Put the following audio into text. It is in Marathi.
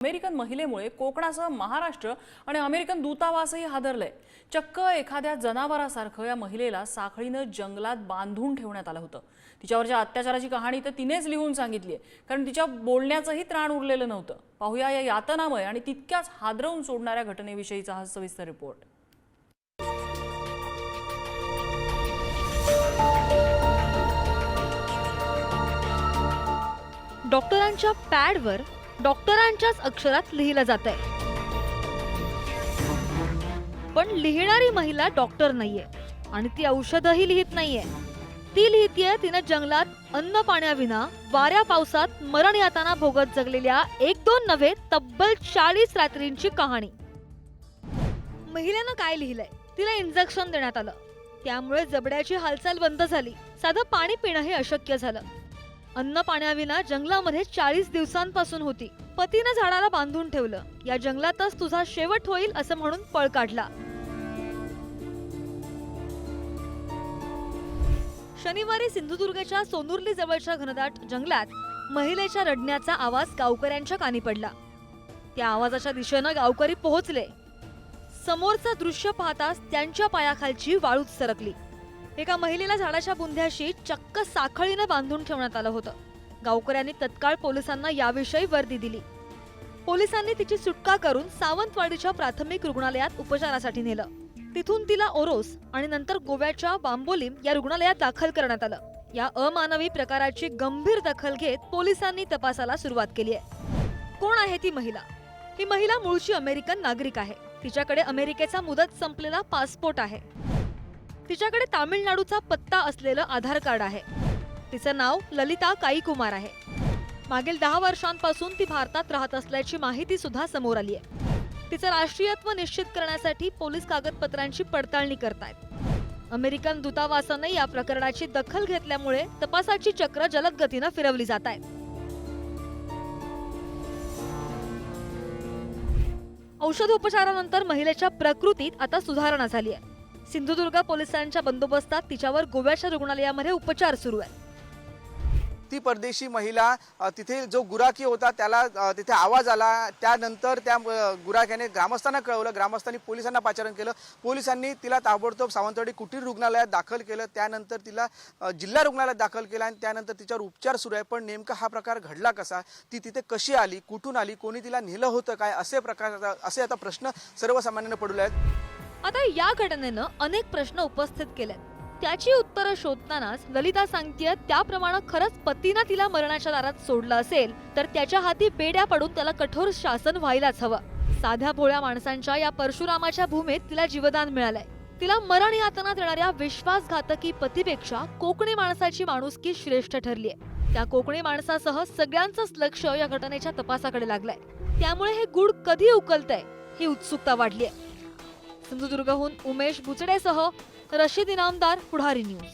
अमेरिकन महिलेमुळे कोकणासह महाराष्ट्र आणि अमेरिकन दूतावासही हादरलंय. चक्क एखाद्या जनावरासारखं या महिलेला साखळीनं जंगलात बांधून ठेवण्यात आलं होतं. तिच्यावरच्या अत्याचाराची कहाणी तर तिनेच लिहून सांगितली आहे कारण तिच्या बोलण्याचंही त्राण उरलेलं नव्हतं. पाहूया या यातनामय आणि तितक्याच हादरवून सोडणाऱ्या घटनेविषयीचा हा सविस्तर रिपोर्ट डॉक्टरांच्या पॅडवर डॉक्टरांच्याच अक्षरात लिहिलं जात आहे पण लिहिणारी महिला डॉक्टर नाहीये आणि ती औषधही लिहित नाहीये. ती लिहितीये तिनं जंगलात अन्न पाण्याविना वाऱ्या पावसात मरण यातना भोगत जगलेल्या एक दोन नव्हे तब्बल चाळीस रात्रींची कहाणी. महिलेनं काय लिहिलंय? तिला इंजेक्शन देण्यात आलं. त्यामुळे जबड्याची हालचाल बंद झाली. साधं पाणी पिणंही अशक्य झालं. अन्न पाण्याविना जंगलामध्ये चाळीस दिवसांपासून होती. पतीनं झाडाला बांधून ठेवलं. या जंगलातच तुझा शेवट होईल असं म्हणून पळ काढला. शनिवारी सिंधुदुर्गच्या सोनुर्ली जवळच्या घनदाट जंगलात महिलेच्या रडण्याचा आवाज गावकऱ्यांच्या कानी पडला. त्या आवाजाच्या दिशेनं गावकरी पोहोचले. समोरचं दृश्य पाहताच त्यांच्या पायाखालची वाळूच सरकली. एका महिलेला झाडाच्या बुंध्याशी चक्क साखळीनं बांधून ठेवण्यात आलं होतं. गावकऱ्यांनी तत्काळ पोलिसांना याविषयी वर्दी दिली. पोलिसांनी तिची सुटका करून सावंतवाडीच्या प्राथमिक रुग्णालयात उपचारासाठी नेलं. तिथून तिला ओरोस आणि नंतर गोव्याच्या बांबोलीम या रुग्णालयात दाखल करण्यात आलं. या अमानवी प्रकाराची गंभीर दखल घेत पोलिसांनी तपासाला सुरुवात केली आहे. कोण आहे ती महिला? ही महिला मूळची अमेरिकन नागरिक आहे. तिच्याकडे अमेरिकेचा मुदत संपलेला पासपोर्ट आहे. तिच्याकडे तामिळनाडूचा पत्ता असलेलं आधार कार्ड आहे. तिचं नाव ललिता काई कुमार आहे. मागील दहा वर्षांपासून ती भारतात राहत असल्याची माहिती सुद्धा समोर आली आहे. तिचं राष्ट्रीयत्व निश्चित करण्यासाठी पोलीस कागदपत्रांची पडताळणी करतायत. अमेरिकन दूतावासानं या प्रकरणाची दखल घेतल्यामुळे तपासाची चक्र जलद गतीनं फिरवली जात आहेत औषधोपचारानंतर महिलेच्या प्रकृतीत आता सुधारणा झाली आहे. सिंधुदुर्ग पोलिसांच्या बंदोबस्तात तिच्यावर गोव्याच्या रुग्णालयामध्ये उपचार सुरू आहेत. ती परदेशी महिला तिथे जो गुराखी होता त्याला तिथे आवाज आला. त्यानंतर त्या गुराख्याने ग्रामस्थांना कळवलं. ग्रामस्थांनी पोलिसांना पाचारण केलं. पोलिसांनी तिला ताबडतोब सावंतवाडी कुटीर रुग्णालयात दाखल केलं. त्यानंतर तिला जिल्हा रुग्णालयात दाखल केलं आणि त्यानंतर तिच्यावर उपचार सुरू आहे. पण नेमका हा प्रकार घडला कसा? ती तिथे कशी आली? कुठून आली? कोणी तिला नेलं होतं काय? असे प्रकार असे आता प्रश्न सर्वसामान्यांना पडले आहेत आता या घटनेनं अनेक प्रश्न उपस्थित केलेत. त्याची उत्तरं शोधतानाच ललिता सांगतीय त्याप्रमाणे खरंच पतीनं तिला मरणाच्या दारात सोडलं असेल तर त्याच्या हाती बेड्या पडून त्याला कठोर शासन व्हायलाच हवं. साध्या भोळ्या माणसांच्या या परशुरामाच्या भूमीत तिला जीवदान मिळालंय. तिला मरण यातना देणाऱ्या विश्वासघातकी पतीपेक्षा कोकणी माणसाची माणुसकी श्रेष्ठ ठरलीय. त्या कोकणी माणसासह सगळ्यांचंच लक्ष या घटनेच्या तपासाकडे लागलंय. त्यामुळे हे गुड कधी उकलतंय ही उत्सुकता वाढलीय. सिंधुदुर्गहून उमेश बुचडेसह रशीद इनामदार पुढारी न्यूज.